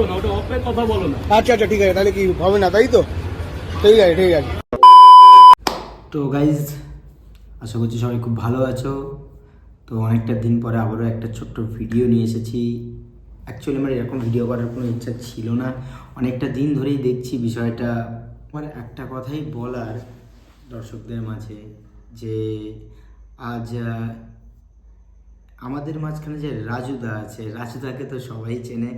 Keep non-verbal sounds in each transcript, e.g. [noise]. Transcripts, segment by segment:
করো না ওটা অফে কথা বলো না। আচ্ছা আচ্ছা ঠিক আছে তাহলে কি হবে না তাই তো? ঠিক আছে ঠিক আছে। তো গাইজ আশা করছি সবাই খুব ভালো আছো। তো অনেকটা দিন পরে আবারও একটা ছোট্ট ভিডিও নিয়ে এসেছি। অ্যাকচুয়ালি আমার এরকম ভিডিও করার কোনো ইচ্ছা ছিল না। অনেকটা দিন ধরেই দেখছি বিষয়টা। মানে একটা কথাই বলার দর্শকদের মাঝে যে আজ আমাদের মাঝখানে যে রাজুদা আছে রাজুদাকে তো সবাই চেনে।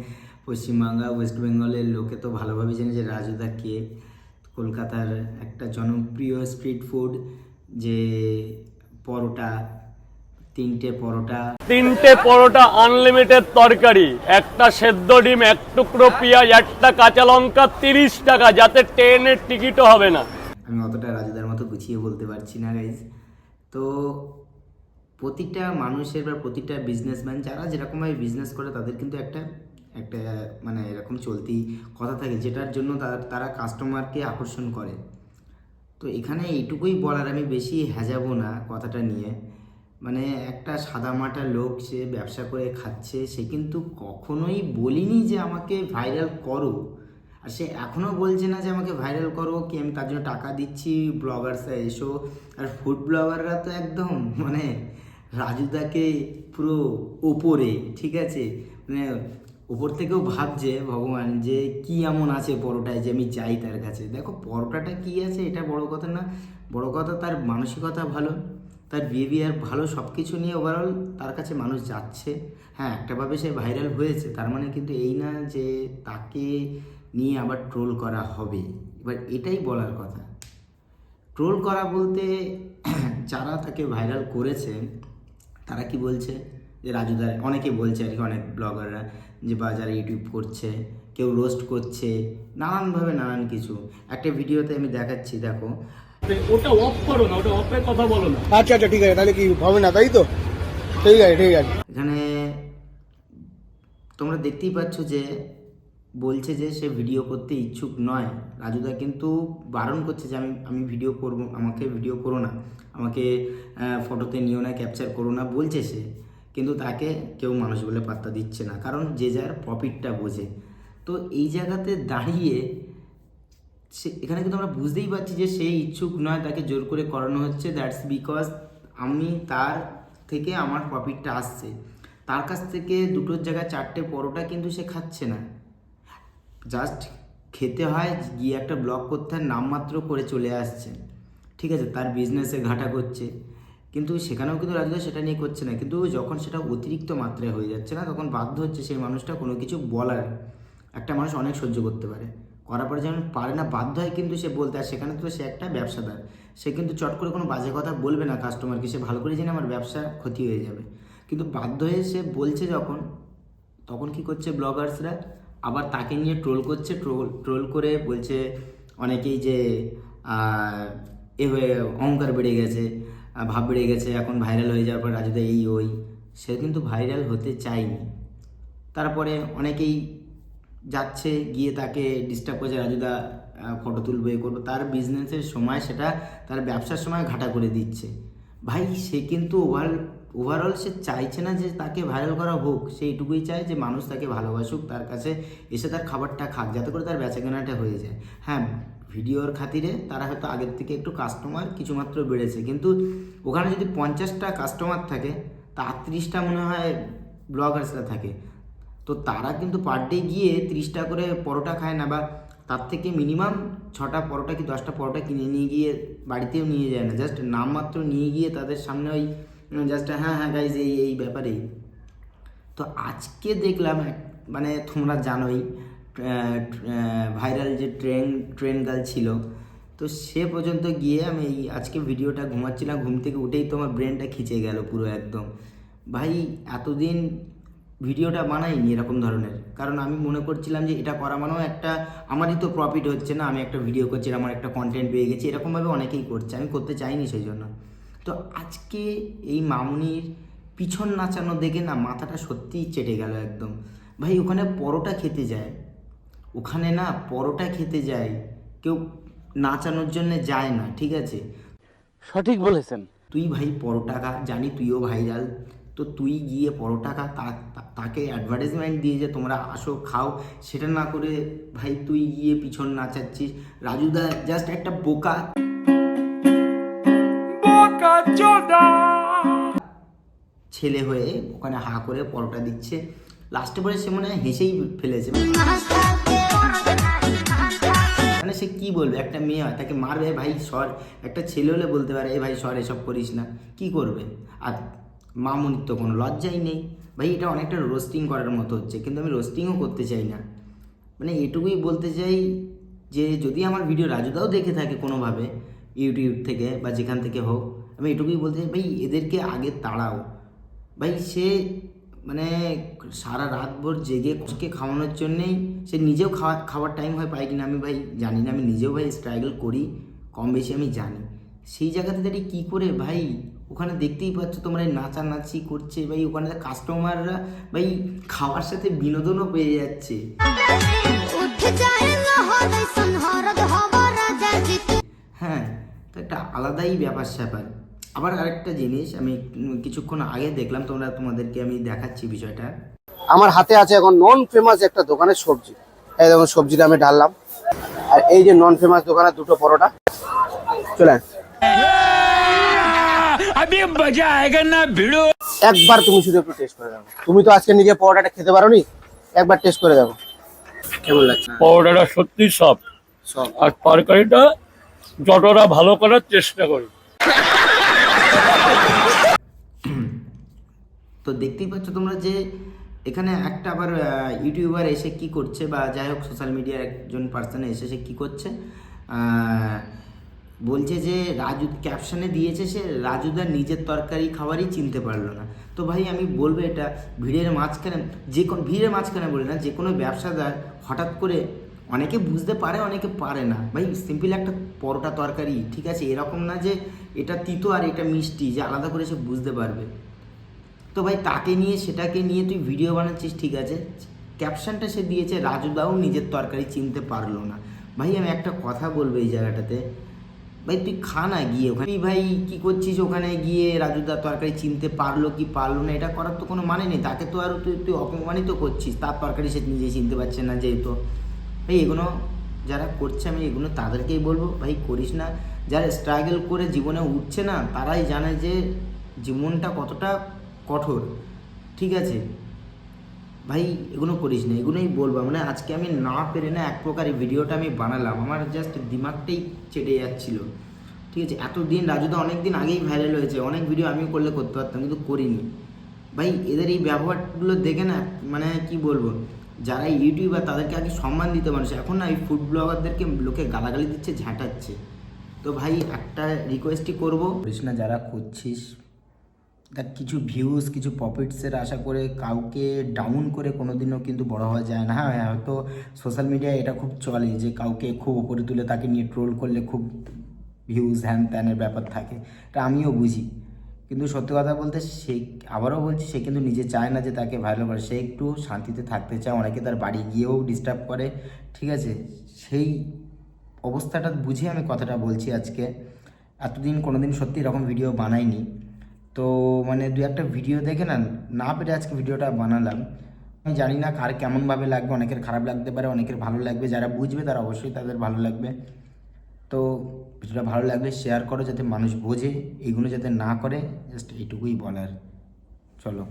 পশ্চিমবাংলা ওয়েস্ট বেঙ্গলের লোকে তো ভালোভাবে জানে যে রাজুদা কে। কলকাতার একটা জনপ্রিয় স্ট্রিট ফুড যে পরোটা তিনটে পরোটা। তিনটে পরোটা আনলিমিটেড তরকারি একটা সেদ্ধ ডিম এক টুকরো পেঁয়াজ একটা কাঁচা লঙ্কা তিরিশ টাকা যাতে ট্রেনের টিকিটও হবে না। আমি অতটা রাজুদার মতো গুছিয়ে বলতে পারছি না গাইজ তো প্রতিটা মানুষের বা প্রতিটা বিজনেসম্যান যারা যেরকমভাবে বিজনেস করে তাদের কিন্তু একটা একটা মানে এরকম চলতি কথা থাকে, যেটার জন্য তারা কাস্টমারকে আকর্ষণ করে। তো এখানে এইটুকুই বলার, আমি বেশি হেজাবো না কথাটা নিয়ে। মানে একটা সাদামাটা লোক সে ব্যবসা করে খাচ্ছে, সে কিন্তু কখনোই বলিনি যে আমাকে ভাইরাল করো। আর সে এখনও বলছে না যে আমাকে ভাইরাল করো, কি আমি তার জন্য টাকা দিচ্ছি? ব্লগার্সরা এসো। আর ফুড ব্লগাররা তো একদম মানে রাজুদাকে পুরো ওপরে, ঠিক আছে? মানে ওপর থেকেও ভাবছে ভগবান যে কি এমন আছে পরোটায় যে আমি যাই তার কাছে। দেখো, পরোটাটা কি আছে এটা বড় কথা না। বড় কথা তার মানসিকতা ভালো, তার বিহেভিয়ার ভালো সব কিছু নিয়ে ওভারঅল তার কাছে মানুষ যাচ্ছে। হ্যাঁ একটাভাবে সে ভাইরাল হয়েছে, তার মানে কিন্তু এই না যে তাকে নিয়ে আবার ট্রোল করা হবে। এবার এটাই বলার কথা। ট্রোল করা বলতে [clears throat] যারা তাকে ভাইরাল করেছে, তারা কি বলছে? যে রাজুদার, অনেকে বলছে আর কি, অনেক ব্লগাররা যে বাজারে ইউটিউব করছে কেউ রোস্ট করছে নানানভাবে নানান কিছু। একটা ভিডিওতে আমি দেখাচ্ছি দেখো। ওটা অফ করো না ওটা অফে কথা বলো না। আচ্ছা আচ্ছা ঠিক আছে তাহলে কি হবে না তাই তো? ঠিক আছে ঠিক আছে। এখানে তোমরা দেখতেই পাচ্ছ যে বলছে যে সে ভিডিও করতে ইচ্ছুক নয়। রাজুদা কিন্তু বারণ করছে যে আমি আমি ভিডিও করব আমাকে ভিডিও করো না। আমাকে ফটোতে নিও না ক্যাপচার করো না বলছে সে। কিন্তু তাকে কেউ মানুষ বলে পাত্তা দিচ্ছে না। কারণ যে যার প্রফিটটা বোঝে। তো এই জায়গাতে দাঁড়িয়ে সে, এখানে কিন্তু আমরা বুঝতেই পারছি যে সে ইচ্ছুক নয়, তাকে জোর করে করানো হচ্ছে। দ্যাটস বিকজ আমি তার থেকে আমার প্রফিটটা আসছে। তার কাছ থেকে দুটোর জায়গায় চারটে পরোটা কিন্তু সে খাচ্ছে না। জাস্ট খেতে হয়, গিয়ে একটা ব্লগ করতে হয়, নামমাত্র করে চলে আসছে। ঠিক আছে, তার বিজনেসে ঘাটা করছে। কিন্তু সেখানেও কিন্তু রাজুদা সেটা নিয়ে করছে না। কিন্তু যখন সেটা অতিরিক্ত মাত্রায় হয়ে যাচ্ছে না, তখন বাধ্য হচ্ছে সেই মানুষটা কোনো কিছু বলার। একটা মানুষ অনেক সহ্য করতে পারে। করার পরে যেমন পারে না, বাধ্য হয় কিন্তু সে বলতে। আর সেখানে তো সে একটা ব্যবসাদার। সে কিন্তু চট করে কোনো বাজে কথা বলবে না কাস্টমারকে সে ভালো করে জেনে আমার ব্যবসা ক্ষতি হয়ে যাবে। কিন্তু বাধ্য হয়ে সে বলছে যখন, তখন কি করছে ব্লগার্সরা আবার তাকে নিয়ে ট্রোল করছে। ট্রোল ট্রোল করে বলছে অনেকেই যে এ হয়ে অহংকার বেড়ে গেছে। ভাব বেড়ে গেছে, এখন ভাইরাল হয়ে যাওয়ার পর রাজুদা এই ওই। সে কিন্তু ভাইরাল হতে চায়নি। তারপরে অনেকেই যাচ্ছে, গিয়ে তাকে ডিস্টার্ব করছে রাজুদা ফটো তুলবে করব। তার বিজনেসের সময় সেটা, তার ব্যবসার সময় ঘাটা করে দিচ্ছে। ভাই, সে কিন্তু ওভার ওভারঅল সে চাইছে না যে তাকে ভাইরাল করা হোক। সে এইটুকুই চায় যে মানুষ তাকে ভালোবাসুক, তার কাছে এসে তার খাবারটা খাক, যাতে করে তার বেচাকেনাটা হয়ে যায়। হ্যাঁ ভিডিওর খাতিরে তারা হয়তো আগের থেকে একটু কাস্টমার কিছুমাত্র বেড়েছে। কিন্তু ওখানে যদি পঞ্চাশটা কাস্টমার থাকে, তা আটত্রিশটা মনে হয় ব্লগার্সরা থাকে। তো তারা কিন্তু পার ডে গিয়ে তিরিশটা করে পরোটা খায় না বা তার থেকে মিনিমাম ছটা পরোটা কি দশটা পরোটা কিনে নিয়ে গিয়ে বাড়িতেও নিয়ে যায় না। জাস্ট নামমাত্র নিয়ে গিয়ে তাদের সামনে ওই জাস্ট হ্যাঁ হ্যাঁ গাইজ এই এই ব্যাপারেই। তো আজকে দেখলাম মানে তোমরা জানোই ভাইরাল যে ট্রেন ট্রেন গার্ল ছিল, তো সে পর্যন্ত গিয়ে আমি এই আজকে ভিডিওটা ঘুমাচ্ছিলাম ঘুম থেকে উঠেই তো আমার ব্রেনটা খিচে গেল পুরো একদম। ভাই, এতদিন ভিডিওটা বানাইনি এরকম ধরনের। কারণ আমি মনে করছিলাম যে এটা করা মানেও একটা, আমারই তো প্রফিট হচ্ছে না, আমি একটা ভিডিও করছি আমার একটা কন্টেন্ট পেয়ে গেছি, এরকমভাবে অনেকেই করছে, আমি করতে চাইনি সেই জন্য তো আজকে এই মামুনির পিছন নাচানো দেখে না মাথাটা সত্যিই চেটে গেল একদম। ভাই, ওখানে পরোটা খেতে যায়। ওখানে না পরোটা খেতে যায় কেউ নাচানোর জন্য যায় না ঠিক আছে? সঠিক বলেছেন। তুই ভাই পরোটা খা জানি তুইও ভাইরাল। তো তুই গিয়ে পরোটা খা তাকে অ্যাডভার্টাইজমেন্ট দিয়ে যে তোমরা আসো খাও সেটা না করে ভাই তুই গিয়ে পিছন নাচাচ্ছিস। রাজুদা জাস্ট একটা বোকা। ছেলে হয়ে ওখানে হা করে পরোটা দিচ্ছে। লাস্টে পরে সে মনে হয় হেসেই ফেলেছে। সে কি বলবে? একটা মেয়ে হয়, তাকে মারবে ভাই সর। একটা ছেলে হলে বলতে পারে, এ ভাই সর, এসব করিস না। কি করবে? আর মামুনির তো কোনো লজ্জাই নেই। ভাই, এটা অনেকটা রোস্টিং করার মতো হচ্ছে, কিন্তু আমি রোস্টিংও করতে চাই না। মানে এটুকুই বলতে চাই যে, যদি আমার ভিডিও রাজুদাও দেখে থাকে কোনোভাবে ইউটিউব থেকে বা যেখান থেকে হোক, আমি এটুকুই বলতে চাই, ভাই, এদেরকে আগে তাড়াও। ভাই, সে মানে সারা রাত ভোর জেগে কুচকে খাওয়ানোর জন্যেই সে নিজেও খাওয়া খাওয়ার টাইম হয় পাই কিনা আমি ভাই জানি না আমি নিজেও ভাই স্ট্রাগল করি কম বেশি আমি জানি। সেই জায়গাতে দাঁড়িয়ে কী করে ভাই? ওখানে দেখতেই পাচ্ছ তোমরা এই নাচানাচি করছে ভাই ওখানে কাস্টমাররা ভাই খাওয়ার সাথে বিনোদনও পেয়ে যাচ্ছে। হ্যাঁ তো একটা আলাদাই ব্যাপার স্যাপার আবার আরেকটা জিনিস আমি কিছুক্ষণ আগে দেখলাম তোমরা তোমাদেরকে আমি দেখাচ্ছি বিষয়টা। আমার হাতে আছে এখন নন ফেমাস একটা দোকানের সবজি। এই দেখুন সবজিটা আমি ঢাললাম। আর এই যে নন ফেমাস দোকানের দুটো পরোটা। চলে। একবার তুমি শুধু একটু টেস্ট করে দেখো। তুমি তো আজকে নিজে পরোটাটা খেতে পারোনি? একবার টেস্ট করে দেখো। কেমন লাগছে? পাউডারটা সত্যি সফট সব আর তরকারিটা যতটা ভালো করার চেষ্টা করি। তো দেখতেই পাচ্ছ তোমরা যে এখানে একটা আবার ইউটিউবার এসে কি করছে বা যাই হোক সোশ্যাল মিডিয়ার একজন পার্সন এসে সে কী করছে বলছে যে রাজু ক্যাপশনে দিয়েছে সে, রাজুদার নিজের তরকারি খাবারই চিনতে পারল না। তো ভাই আমি বলব এটা ভিড়ের মাঝখানে, যে কোনো, ভিড়ের মাঝখানে বলি না, যে কোনো ব্যবসাদার হঠাৎ করে অনেকে বুঝতে পারে, অনেকে পারে না। ভাই সিম্পল একটা পরোটা তরকারি, ঠিক আছে, এরকম না যে এটা তিতো আর এটা মিষ্টি, যে আলাদা করে সে বুঝতে পারবে। তো ভাই তাকে নিয়ে, সেটাকে নিয়ে তুই ভিডিও বানাচ্ছিস, ঠিক আছে? ক্যাপশনটা সে দিয়েছে, রাজুদাও নিজের তরকারি চিনতে পারল না। ভাই, আমি একটা কথা বলব এই জায়গাটাতে। ভাই, তুই খা না গিয়ে ওখানে। তুই ভাই, কি করছিস ওখানে গিয়ে? রাজুদার তরকারি চিনতে পারল কি পারল না, এটা করার তো কোনো মানে নেই। তাকে তো আর তুই তুই অপমানিত করছিস। তার তরকারি সে নিজে চিনতে পারছে না যেহেতু। ভাই, এগুলো যারা করছে, আমি এগুলো তাদেরকেই বলব। ভাই, করিস না। যারা স্ট্রাগল করে জীবনে উঠছে না, তারাই জানে যে জীবনটা কতটা কঠোর। ঠিক আছে? ভাই, এগুলো করিস না, এগুলোই বলব। মানে আজকে আমি না পেরে না এক প্রকার ভিডিওটা আমি বানালাম। আমার জাস্ট দিমাগটাই চেটে যাচ্ছিল। ঠিক আছে? এতদিন রাজুদা অনেক দিন আগেই ভাইরাল হয়েছে। অনেক ভিডিও আমি করলে করতে পারতাম, কিন্তু করিনি। ভাই, এদের এই ব্যবহারগুলো দেখে না মানে কি বলব? যারা ইউটিউবার, তাদেরকে আগে সম্মান দিতে মানুষ। এখন না এই ফুড ব্লগারদেরকে লোকে গালাগালি দিচ্ছে, ঝাঁটাচ্ছে। তো ভাই, একটা রিকোয়েস্টই করব। না, যারা করছিস কিছু ভিউজ কিছু প্রফিটসের আশা করে কাউকে ডাউন করে কোনো দিনও কিন্তু বড় হওয়া যায় না। হ্যাঁ হয়তো সোশ্যাল মিডিয়ায় এটা খুব চলে যে কাউকে খুব ওপরে তুলে তাকে নিয়ে ট্রোল করলে খুব ভিউজ হ্যান ত্যানের ব্যাপার থাকে। এটা আমিও বুঝি। কিন্তু সত্যি কথা বলতে সে আবারও বলছি, সে কিন্তু নিজে চায় না যে তাকে ভাইরাল করে সে একটু শান্তিতে থাকতে চায়। অনেকে তার বাড়ি গিয়েও ডিস্টার্ব করে। ঠিক আছে? সেই অবস্থাটা বুঝে আমি কথাটা বলছি আজকে। এতদিন কোনোদিন সত্যি এরকম ভিডিও বানাইনি। তো মানে দু একটা ভিডিও দেখে না না পেরে আজকে ভিডিওটা বানালাম। আমি জানি না কার কেমনভাবে লাগবে, অনেকের খারাপ লাগতে পারে, অনেকের ভালো লাগবে। যারা বুঝবে তারা অবশ্যই তাদের ভালো লাগবে। তো ভিডিওটা ভালো লাগলে শেয়ার করো যাতে মানুষ বোঝে, এগুলো যাতে না করে জাস্ট এইটুকুই বলার। চলো।